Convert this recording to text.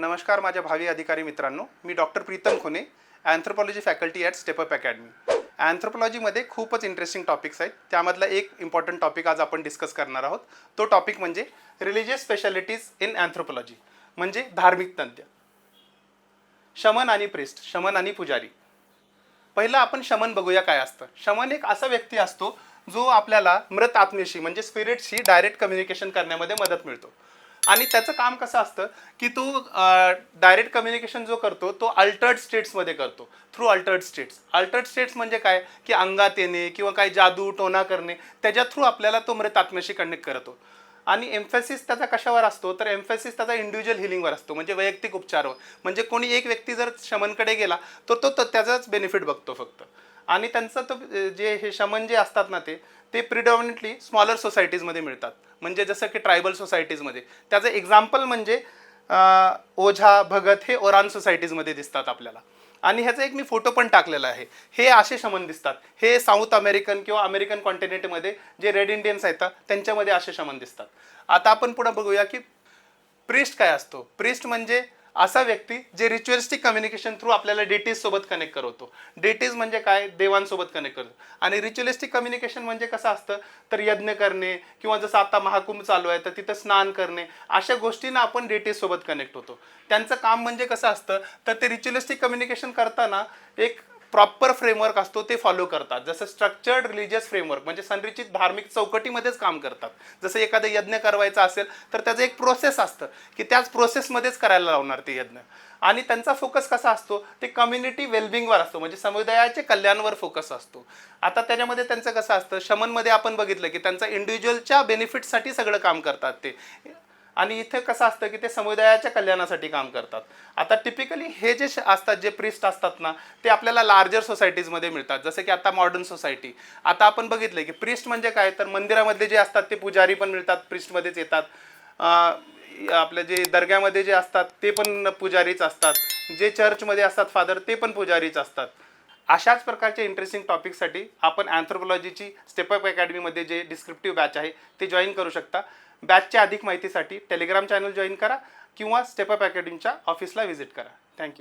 नमस्कार माझ्या भावी अधिकारी मित्रांनो मी doctor Pritam Khune anthropology faculty at Step Up academy अँथ्रोपॉलॉजीमध्ये खूपच इंटरेस्टिंग टॉपिक्स आहेत. त्यामधला एक इम्पॉर्टंट टॉपिक आज आपण डिस्कस करणार आहोत. तो टॉपिक म्हणजे रिलिजियस स्पेशालिटीज इन अँथ्रोपॉलॉजी म्हणजे धार्मिक तंत्र शमन आणि प्रिस्ट शमन आणि पुजारी. पहिलं आपण शमन बघूया काय असतं. शमन एक असा व्यक्ती असतो जो आपल्याला मृत आत्मेशी म्हणजे स्पिरिटशी डायरेक्ट कम्युनिकेशन करण्यामध्ये मदत मिळतो. आणि त्याचं काम कसं असतं की तो डायरेक्ट कम्युनिकेशन जो करतो तो अल्टर्ड स्टेट्समध्ये करतो. Through altered states altered states म्हणजे काय? की अंगात येणे किंवा काही जादू टोना करणे. त्याच्या थ्रू आपल्याला तो मृत आत्म्याशी कनेक्ट करतो आणि एम्फेसिस त्याचा कशावर असतो? तर एम्फेसिस त्याचा इंडिव्हिज्युअल हिलिंगवर असतो. म्हणजे वैयक्तिक उपचारवर म्हणजे कोणी एक व्यक्ती जर शमनकडे गेला तर तो तो त्याचाच बेनिफिट बघतो फक्त. आणि त्यांचं तो जे हे शमन जे असतात ना ते ते प्रिडॉमिनेटली स्मॉलर सोसायटीजमध्ये मिळतात. म्हणजे जसं की ट्रायबल सोसायटीजमध्ये त्याचं एक्झाम्पल म्हणजे ओझा भगत हे ओरान सोसायटीजमध्ये दिसतात आपल्याला. आणि ह्याचा एक मी फोटो पण टाकलेला आहे. हे असे शमन दिसतात. हे साऊथ अमेरिकन किंवा अमेरिकन कॉन्टिनेंटमध्ये जे रेड इंडियन्स आहेत त्यांच्यामध्ये असे शमन दिसतात. आता आपण पुढे बघूया की प्रिस्ट काय असतो? प्रिस्ट म्हणजे असा व्यक्ती जे रिच्युअलिस्टिक कम्युनिकेशन थ्रू आपल्याला डेटीज सोबत कनेक्ट करवतो. डेटीज म्हणजे काय? देवांसोबत कनेक्ट करतो. आणि रिच्युअलिस्टिक कम्युनिकेशन म्हणजे कसं असतं? तर यज्ञ करणे किंवा जसं आता महाकुंभ चालू आहे तर तिथं स्नान करणे. अशा गोष्टींना आपण डेटीज सोबत कनेक्ट होतो. त्यांचं काम म्हणजे कसं असतं? तर ते रिच्युअलिस्टिक कम्युनिकेशन करताना एक प्रॉपर फ्रेमवर्क असतो ते फॉलो करतात. जसं स्ट्रक्चर्ड रिलिजियस फ्रेमवर्क म्हणजे संरचित धार्मिक चौकटीमध्येच काम करतात. जसं एखादं यज्ञ करवायचं असेल तर त्याचं एक प्रोसेस असतं की त्याच प्रोसेसमध्येच करायला लावणार ते यज्ञ. आणि त्यांचा फोकस कसा असतो? ते कम्युनिटी वेलबिंगवर असतो म्हणजे समुदायाचे कल्याणवर फोकस असतो. आता त्याच्यामध्ये त्यांचं कसं असतं? शमनमध्ये आपण बघितलं की त्यांचा इंडिव्हिज्युअलच्या बेनिफिटसाठी सगळं काम करतात ते. आणि इथे कसं असतं की ते समुदायाच्या कल्याणासाठी काम करतात. आता टिपिकली हे जे श- असतात जे प्रिस्ट असतात ना ते आपल्याला लार्जर सोसायटीजमध्ये मिळतात. जसं की आता मॉडर्न सोसायटी आता आपण बघितलं की प्रिस्ट म्हणजे काय? तर मंदिरामधले जे असतात ते पुजारी पण मिळतात प्रिस्टमध्येच येतात. आपल्या आपले जे दर्ग्यामध्ये जे असतात ते पण पुजारीच असतात. जे चर्चमध्ये असतात फादर ते पण पुजारीच असतात. अशाच प्रकारच्या इंटरेस्टिंग टॉपिकसाठी आपण अँथ्रोपॉलॉजीची स्टेपअप अकॅडमीमध्ये जे डिस्क्रिप्टिव्ह बॅच आहे ते जॉईन करू शकता. बॅचच्या अधिक माहितीसाठी टेलिग्राम चॅनल जॉईन करा किंवा स्टेपअप अकॅडमीच्या ऑफिसला व्हिजिट करा. थँक्यू